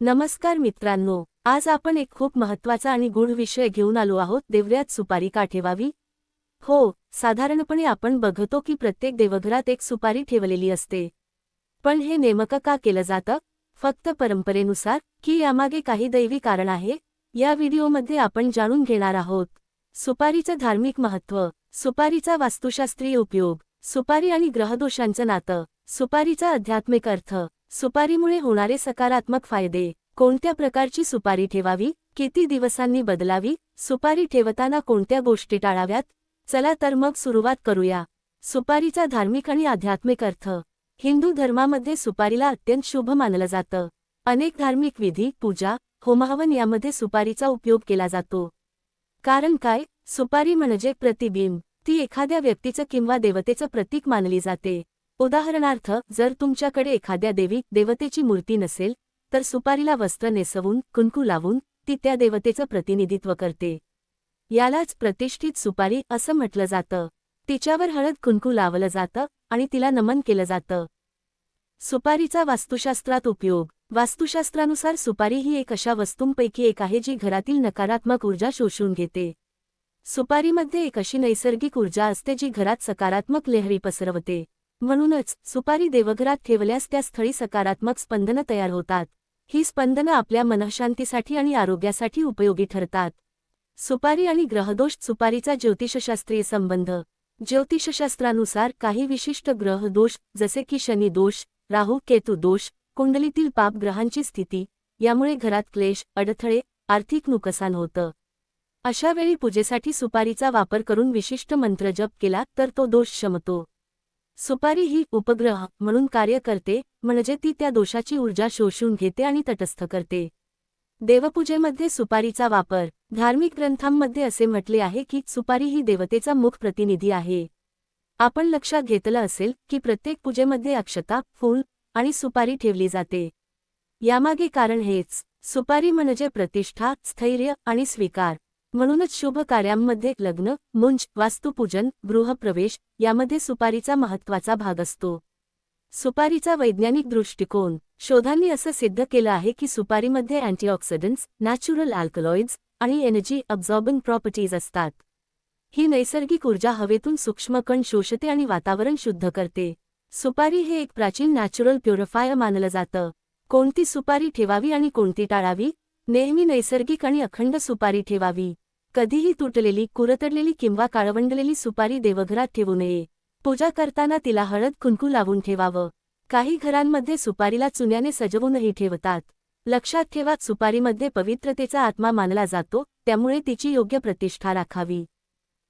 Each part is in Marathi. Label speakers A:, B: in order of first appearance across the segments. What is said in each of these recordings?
A: नमस्कार मित्रांनो आज आपण एक खूप महत्त्वाचा आणि गूढ विषय घेऊन आलो आहोत देवऱ्यात सुपारी का ठेवावी हो साधारणपणे आपण बघतो की प्रत्येक देवघरात एक सुपारी ठेवलेली असते. पण हे नेमकं का केलं जातं? फक्त परंपरेनुसार की यामागे काही दैवी कारण आहे? या व्हिडिओमध्ये आपण जाणून घेणार आहोत. सुपारीचं धार्मिक महत्त्व सुपारीचा वास्तुशास्त्रीय उपयोग सुपारी आणि ग्रहदोषांचं नातं सुपारीचा आध्यात्मिक अर्थ सुपारीमुळे होणारे सकारात्मक फायदे. कोणत्या प्रकारची सुपारी ठेवावी? किती दिवसांनी बदलावी? सुपारी ठेवताना कोणत्या गोष्टी टाळाव्यात? चला तर मग सुरुवात करूया. सुपारीचा धार्मिक आणि आध्यात्मिक अर्थ. हिंदू धर्मामध्ये सुपारीला अत्यंत शुभ मानलं जातं. अनेक धार्मिक विधी पूजा होमहवन यामध्ये सुपारीचा उपयोग केला जातो. कारण काय? सुपारी म्हणजे प्रतिबिंब. ती एखाद्या व्यक्तीचं किंवा देवतेचं प्रतीक मानली जाते. उदाहरणार्थ जर तुमच्याकडे एखाद्या देवी देवतेची मूर्ती नसेल तर सुपारीला वस्त्र नेसवून कुंकू लावून ती त्या देवतेचं प्रतिनिधित्व करते. यालाच प्रतिष्ठित सुपारी असं म्हटलं जातं. तिच्यावर हळद कुंकू लावलं जातं आणि तिला नमन केलं जातं. सुपारीचा वास्तुशास्त्रात उपयोग. वास्तुशास्त्रानुसार सुपारी ही एक अशा वस्तूंपैकी एक आहे जी घरातील नकारात्मक ऊर्जा शोषून घेते. सुपारीमध्ये एक अशी नैसर्गिक ऊर्जा असते जी घरात सकारात्मक लहरी पसरवते. म्हणूनच सुपारी देवघरात ठेवल्यास त्या स्थळी सकारात्मक स्पंदनं तयार होतात. ही स्पंदनं आपल्या मनःशांतीसाठी आणि आरोग्यासाठी उपयोगी ठरतात. सुपारी आणि ग्रहदोष सुपारीचा ज्योतिषशास्त्रीय संबंध. ज्योतिषशास्त्रानुसार काही विशिष्ट ग्रहदोष जसे की शनी दोष राहू केतू दोष कुंडलीतील पाप ग्रहांची स्थिती यामुळे घरात क्लेश अडथळे आर्थिक नुकसान होतं. अशा वेळी पूजेसाठी सुपारीचा वापर करून विशिष्ट मंत्र जप केला तर तो दोष शमतो. सुपारी ही उपग्रह म्हणून कार्य करते म्हणजे ती त्या दोषाची ऊर्जा शोषून घेते आणि तटस्थ करते. देवपूजेमध्ये सुपारीचा वापर. धार्मिक ग्रंथांमध्ये असे म्हटले आहे की सुपारी ही देवतेचा मुख प्रतिनिधी आहे. आपण लक्षात घेतलं असेल की प्रत्येक पूजेमध्ये अक्षता फूल आणि सुपारी ठेवली जाते. यामागे कारण हेच. सुपारी म्हणजे प्रतिष्ठा स्थैर्य आणि स्वीकार. म्हणूनच शुभ कार्यांमध्ये लग्न मुंज वास्तुपूजन गृहप्रवेश यामध्ये सुपारीचा महत्त्वाचा भाग असतो. सुपारीचा वैज्ञानिक दृष्टिकोन शोधांनी असं सिद्ध केलं आहे की सुपारीमध्ये अँटीऑक्सिडंट्स नॅचरल अल्कलॉइड्स आणि एनर्जी अब्झॉर्बिंग प्रॉपर्टीज असतात. ही नैसर्गिक ऊर्जा हवेतून सूक्ष्म कण शोषते आणि वातावरण शुद्ध करते. सुपारी हे एक प्राचीन नॅचरल प्युरिफायर मानलं जातं. कोणती सुपारी ठेवावी आणि कोणती टाळावी नेहमी नैसर्गिक आणि अखंड सुपारी ठेवावी. कधीही तुटलेली कुरतडलेली किंवा काळवंडलेली सुपारी देवघरात ठेवू नये. पूजा करताना तिला हळद कुंकू लावून ठेवावं. काही घरांमध्ये सुपारीला चुन्याने सजवूनही ठेवतात. लक्षात ठेवा सुपारीमध्ये पवित्रतेचा आत्मा मानला जातो त्यामुळे तिची योग्य प्रतिष्ठा राखावी.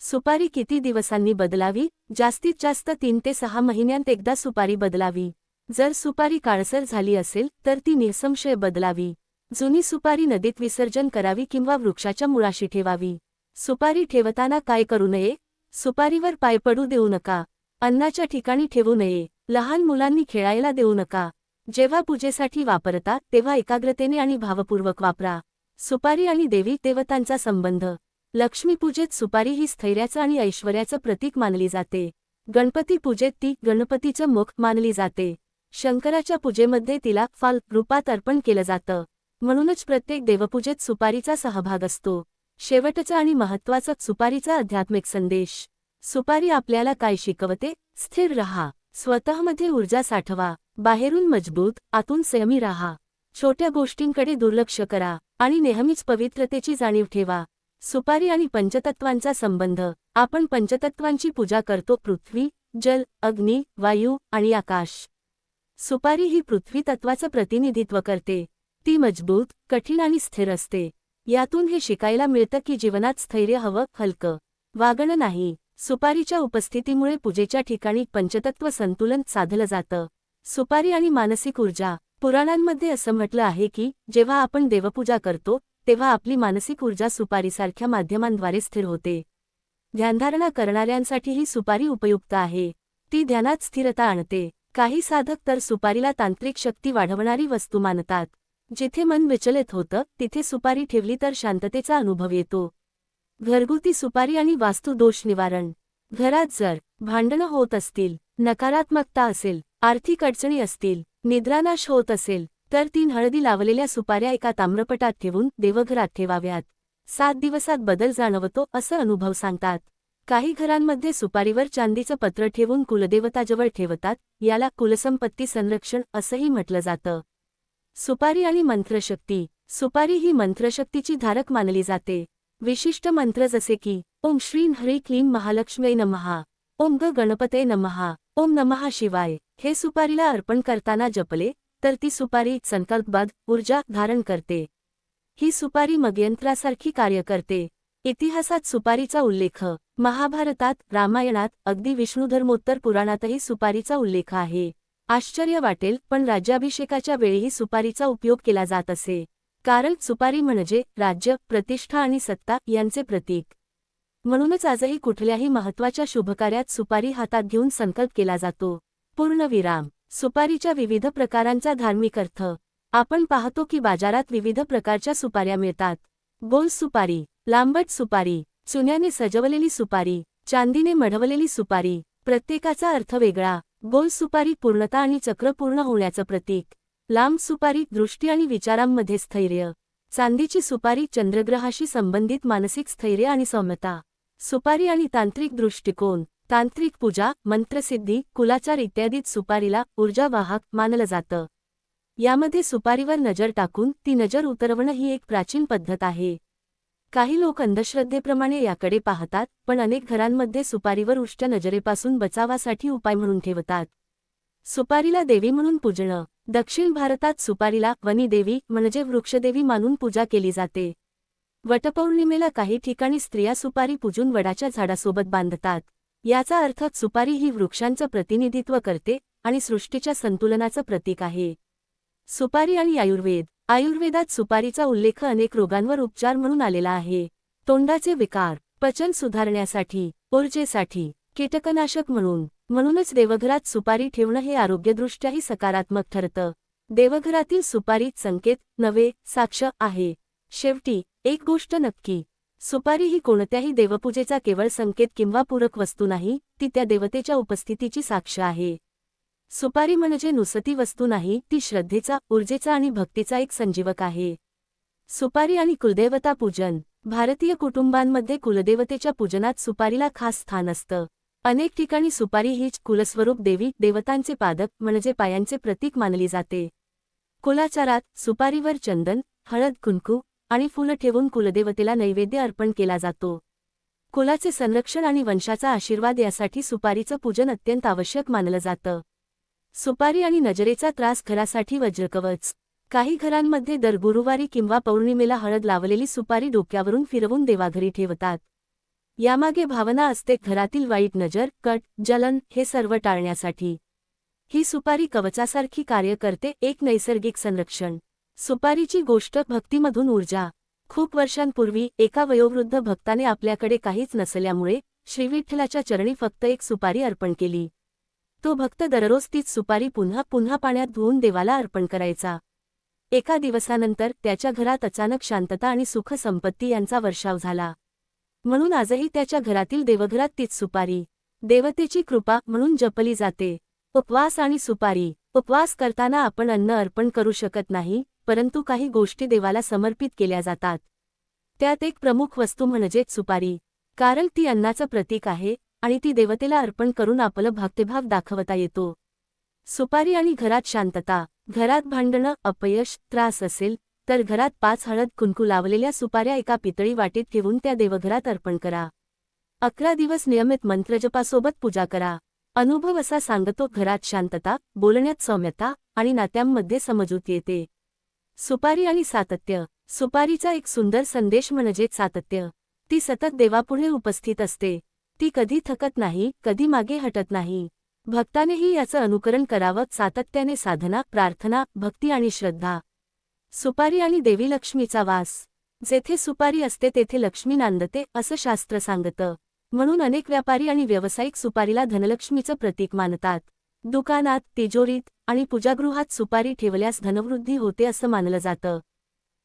A: सुपारी किती दिवसांनी बदलावी? जास्तीत जास्त तीन ते सहा महिन्यांत एकदा सुपारी बदलावी. जर सुपारी काळसर झाली असेल तर ती निसंशय बदलावी. जुनी सुपारी नदीत विसर्जन करावी किंवा वृक्षाच्या मुळाशी ठेवावी. सुपारी ठेवताना काय करू नये? सुपारीवर पाय पडू देऊ नका. अन्नाच्या ठिकाणी ठेवू नये. लहान मुलांनी खेळायला देऊ नका. जेव्हा पूजेसाठी वापरता तेव्हा एकाग्रतेने आणि भावपूर्वक वापरा. सुपारी आणि देवी देवतांचा संबंध. लक्ष्मीपूजेत सुपारी ही स्थैर्याचं आणि ऐश्वर्याचं प्रतीक मानली जाते. गणपती पूजेत ती गणपतीचं मुख मानली जाते. शंकराच्या पूजेमध्ये तिला फाल रूपात अर्पण केलं जातं. म्हणूनच प्रत्येक देवपूजेत सुपारीचा सहभाग असतो. शेवटचा आणि महत्त्वाचा सुपारीचा आध्यात्मिक संदेश. सुपारी आपल्याला काय शिकवते? स्थिर रहा. स्वतःमध्ये ऊर्जा साठवा. बाहेरून मजबूत आतून संयमी राहा. छोट्या गोष्टींकडे दुर्लक्ष करा आणि नेहमीच पवित्रतेची जाणीव ठेवा. सुपारी आणि पंचतत्वांचा संबंध. आपण पंचतत्वांची पूजा करतो. पृथ्वी जल अग्नी वायू आणि आकाश. सुपारी ही पृथ्वी तत्वाचं प्रतिनिधित्व करते. ती मजबूत कठीण आणि स्थिर असते. यातून हे शिकायला मिळतं की जीवनात स्थैर्य हवं हलकं. वागणं नाही. सुपारीच्या उपस्थितीमुळे पूजेच्या ठिकाणी पंचतत्व संतुलन साधलं जातं. सुपारी आणि मानसिक ऊर्जा. पुराणांमध्ये असं म्हटलं आहे की जेव्हा आपण देवपूजा करतो तेव्हा आपली मानसिक ऊर्जा सुपारीसारख्या माध्यमांद्वारे स्थिर होते. ध्यानधारणा करणाऱ्यांसाठी ही सुपारी उपयुक्त आहे. ती ध्यानात स्थिरता आणते. काही साधक तर सुपारीला तांत्रिक शक्ती वाढवणारी वस्तू मानतात. जिथे मन विचलित होतं तिथे सुपारी ठेवली तर शांततेचा अनुभव येतो. घरगुती सुपारी आणि वास्तू दोष निवारण. घरात जर भांडणं होत असतील नकारात्मकता असेल आर्थिक अडचणी असतील निद्रानाश होत असेल तर तीन हळदी लावलेल्या सुपाऱ्या एका ताम्रपटात ठेवून देवघरात ठेवाव्यात. सात दिवसात बदल जाणवतो असं अनुभव सांगतात. काही घरांमध्ये सुपारीवर चांदीचं पत्र ठेवून कुलदेवताजवळ ठेवतात याला कुलसंपत्ती संरक्षण असंही म्हटलं जातं. सुपारी आणि मंत्रशक्ती. सुपारी ही मंत्रशक्तीची धारक मानली जाते. विशिष्ट मंत्र जसे की ओम श्री हरी क्लीं महालक्ष्मी नमहा. ओम ग गणपते नमहा. ओम नमहा शिवाय. हे सुपारीला अर्पण करताना जपले तर ती सुपारी संकल्पबद्ध ऊर्जा धारण करते. ही सुपारी मगयंत्रासारखी कार्य करते. इतिहासात सुपारीचा उल्लेख महाभारतात रामायणात अगदी विष्णुधर्मोत्तर पुराणातही सुपारीचा उल्लेख आहे. आश्चर्य वाटेल पण राज्याभिषेकाच्या वेळीही सुपारीचा उपयोग केला जात असे. कारण सुपारी म्हणजे राज्य प्रतिष्ठा आणि सत्ता यांचे प्रतीक. म्हणूनच आजही कुठल्याही महत्त्वाच्या शुभकार्यात सुपारी हातात घेऊन संकल्प केला जातो. पूर्णविराम. सुपारीच्या विविध प्रकारांचा धार्मिक अर्थ. आपण पाहतो की बाजारात विविध प्रकारच्या सुपाऱ्या मिळतात. गोल सुपारी लांबट सुपारी चुन्याने सजवलेली सुपारी चांदीने मढवलेली सुपारी प्रत्येकाचा अर्थ वेगळा. गोल सुपारी पूर्णता आणि चक्र पूर्ण होण्याचं प्रतीक. लांब सुपारी दृष्टी आणि विचारांमध्ये स्थैर्य. चांदीची सुपारी चंद्रग्रहाशी संबंधित मानसिक स्थैर्य आणि सौम्यता. सुपारी आणि तांत्रिक दृष्टिकोन. तांत्रिक पूजा मंत्रसिद्धी कुलाचार इत्यादीत सुपारीला ऊर्जावाहक मानलं जातं. यामध्ये सुपारीवर नजर टाकून ती नजर उतरवणं ही एक प्राचीन पद्धत आहे. काही लोक अंधश्रद्धेप्रमाणे याकडे पाहतात पण अनेक घरांमध्ये सुपारीवर उष्ट नजरेपासून बचावासाठी उपाय म्हणून ठेवतात. सुपारीला देवी म्हणून पूजणं. दक्षिण भारतात सुपारीला वनीदेवी म्हणजे वृक्षदेवी मानून पूजा केली जाते. वटपौर्णिमेला काही ठिकाणी स्त्रिया सुपारी पूजून वडाच्या झाडासोबत बांधतात. याचा अर्थ सुपारी ही वृक्षांचं प्रतिनिधित्व करते आणि सृष्टीच्या संतुलनाचं प्रतीक आहे. सुपारी आणि आयुर्वेद. आयुर्वेदात सुपारीचा उल्लेख अनेक रोगांवर उपचार म्हणून आलेला आहे. तोंडाचे विकार पचन सुधारण्यासाठी ऊर्जेसाठी कीटकनाशक म्हणून म्हणूनच देवघरात सुपारी ठेवणं हे आरोग्यदृष्ट्याही सकारात्मक ठरतं. देवघरातील सुपारीत संकेत नवे साक्ष आहे. शेवटी एक गोष्ट नक्की. सुपारी ही कोणत्याही देवपूजेचा केवळ संकेत किंवा पूरक वस्तू नाही ती त्या देवतेच्या उपस्थितीची साक्ष आहे. सुपारी म्हणजे नुसती वस्तू नाही ती श्रद्धेचा ऊर्जेचा आणि भक्तीचा एक संजीवक आहे. सुपारी आणि कुलदेवता पूजन. भारतीय कुटुंबांमध्ये कुलदेवतेच्या पूजनात सुपारीला खास स्थान असतं. अनेक ठिकाणी सुपारी हीच कुलस्वरूप देवी देवतांचे पादक म्हणजे पायांचे प्रतीक मानली जाते. कुलाचारात सुपारीवर चंदन हळद कुंकू आणि फुलं ठेवून कुलदेवतेला नैवेद्य अर्पण केला जातो. कुलाचे संरक्षण आणि वंशाचा आशीर्वाद यासाठी सुपारीचं पूजन अत्यंत आवश्यक मानलं जातं. सुपारी आणि नजरेचा त्रास घरासाठी वज्रकवच. काही घरांमध्ये दर गुरुवारी किंवा पौर्णिमेला हळद लावलेली सुपारी डोक्यावरून फिरवून देवाघरी ठेवतात. यामागे भावना असते घरातील वाईट नजर कट जलन हे सर्व टाळण्यासाठी. ही सुपारी कवचासारखी कार्य करते एक नैसर्गिक संरक्षण. सुपारीची गोष्ट भक्तीमधून ऊर्जा. खूप वर्षांपूर्वी एका वयोवृद्ध भक्ताने आपल्याकडे काहीच नसल्यामुळे श्रीविठ्ठलाच्या चरणी फक्त एक सुपारी अर्पण केली. तो भक्त दररोज तीच सुपारी पुन्हा पुन्हा पाण्यात धुवून देवाला अर्पण करायचा. एका दिवसानंतर त्याच्या घरात अचानक शांतता आणि सुख संपत्ती यांचा वर्षाव झाला. म्हणून आजही त्याच्या घरातील देवघरात तीच सुपारी देवतेची कृपा म्हणून जपली जाते. उपवास आणि सुपारी उपवास करताना आपण अन्न अर्पण करू शकत नाही परंतु काही गोष्टी देवाला समर्पित केल्या जातात. त्यात एक प्रमुख वस्तू म्हणजेच सुपारी कारण ती अन्नाचं प्रतीक आहे आणि ती देवतेला अर्पण करून आपलं भक्तिभाव दाखवता येतो. सुपारी आणि घरात शांतता घरात भांडणं अपयश त्रास असेल तर घरात पाच हळद कुंकू लावलेल्या सुपाऱ्या एका पितळी वाटीत ठेवून त्या देवघरात अर्पण करा. अकरा दिवस नियमित मंत्रजपासोबत पूजा करा. अनुभव असा सांगतो घरात शांतता बोलण्यात सौम्यता आणि नात्यांमध्ये समजूत येते. सुपारी आणि सातत्य. सुपारीचा एक सुंदर संदेश म्हणजे सातत्य. ती सतत देवापुढे उपस्थित असते. ती कधी थकत नाही कधी मागे हटत नाही. भक्तानेही याचं अनुकरण करावं सातत्याने साधना प्रार्थना भक्ती आणि श्रद्धा. सुपारी आणि देवी लक्ष्मीचा वास. जेथे सुपारी असते तेथे लक्ष्मी नांदते असं शास्त्र सांगतं. म्हणून अनेक व्यापारी आणि व्यावसायिक सुपारीला धनलक्ष्मीचं प्रतीक मानतात. दुकानात तिजोरीत आणि पूजागृहात सुपारी ठेवल्यास धनवृद्धी होते असं मानलं जातं.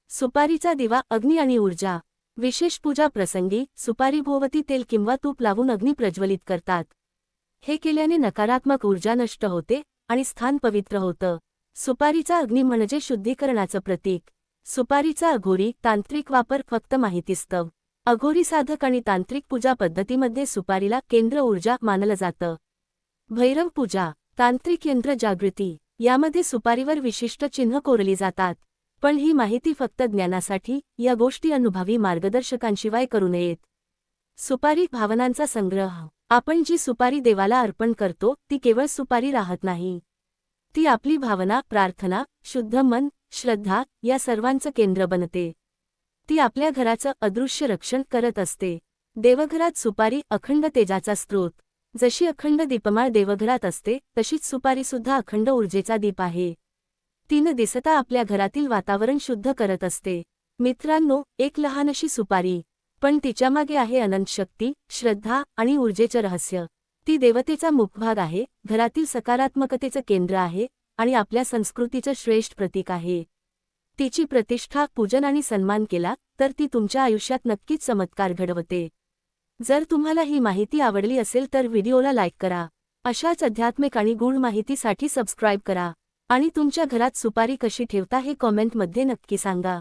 A: सुपारीचा दिवा अग्नी आणि ऊर्जा. विशेष पूजा प्रसंगी सुपारी भोवती तेल किंवा तूप लावून अग्नी प्रज्वलित करतात. हे केल्याने नकारात्मक ऊर्जा नष्ट होते आणि स्थान पवित्र होतं. सुपारीचा अग्नी म्हणजे शुद्धीकरणाचं प्रतीक. सुपारीचा अघोरी तांत्रिक वापर फक्त माहितीस्तव. अघोरी साधक आणि तांत्रिक पूजा पद्धतीमध्ये सुपारीला केंद्र ऊर्जा मानलं जातं. भैरव पूजा तांत्रिक यंत्र जागृती यामध्ये सुपारीवर विशिष्ट चिन्ह कोरली जातात. पण ही माहिती फक्त ज्ञानासाठी या गोष्टी अनुभवी मार्गदर्शकांशिवाय करू नयेत. सुपारी भावनांचा संग्रह. आपण जी सुपारी देवाला अर्पण करतो ती केवळ सुपारी राहत नाही. ती आपली भावना प्रार्थना शुद्ध मन श्रद्धा या सर्वांचं केंद्र बनते. ती आपल्या घराचं अदृश्य रक्षण करत असते. देवघरात सुपारी अखंड तेजाचा स्रोत. जशी अखंड दीपमाळ देवघरात असते तशीच सुपारीसुद्धा अखंड ऊर्जेचा दीप आहे. तिनं दिसता आपल्या घरातील वातावरण शुद्ध करत असते. मित्रांनो एक लहानशी सुपारी. पण तिच्यामागे आहे अनंत शक्ती श्रद्धा आणि ऊर्जेचं रहस्य. ती देवतेचा मुखभाग आहे घरातील सकारात्मकतेचं केंद्र आहे आणि आपल्या संस्कृतीचं श्रेष्ठ प्रतीक आहे. तिची प्रतिष्ठा पूजन आणि सन्मान केला तर ती तुमच्या आयुष्यात नक्कीच चमत्कार घडवते. जर तुम्हाला ही माहिती आवडली असेल तर व्हिडिओला लाईक करा. अशाच अध्यात्मिक आणि गूढ माहितीसाठी सबस्क्राईब करा. आणि तुमच्या घरात सुपारी कशी ठेवता हे कॉमेंटमध्ये नक्की सांगा.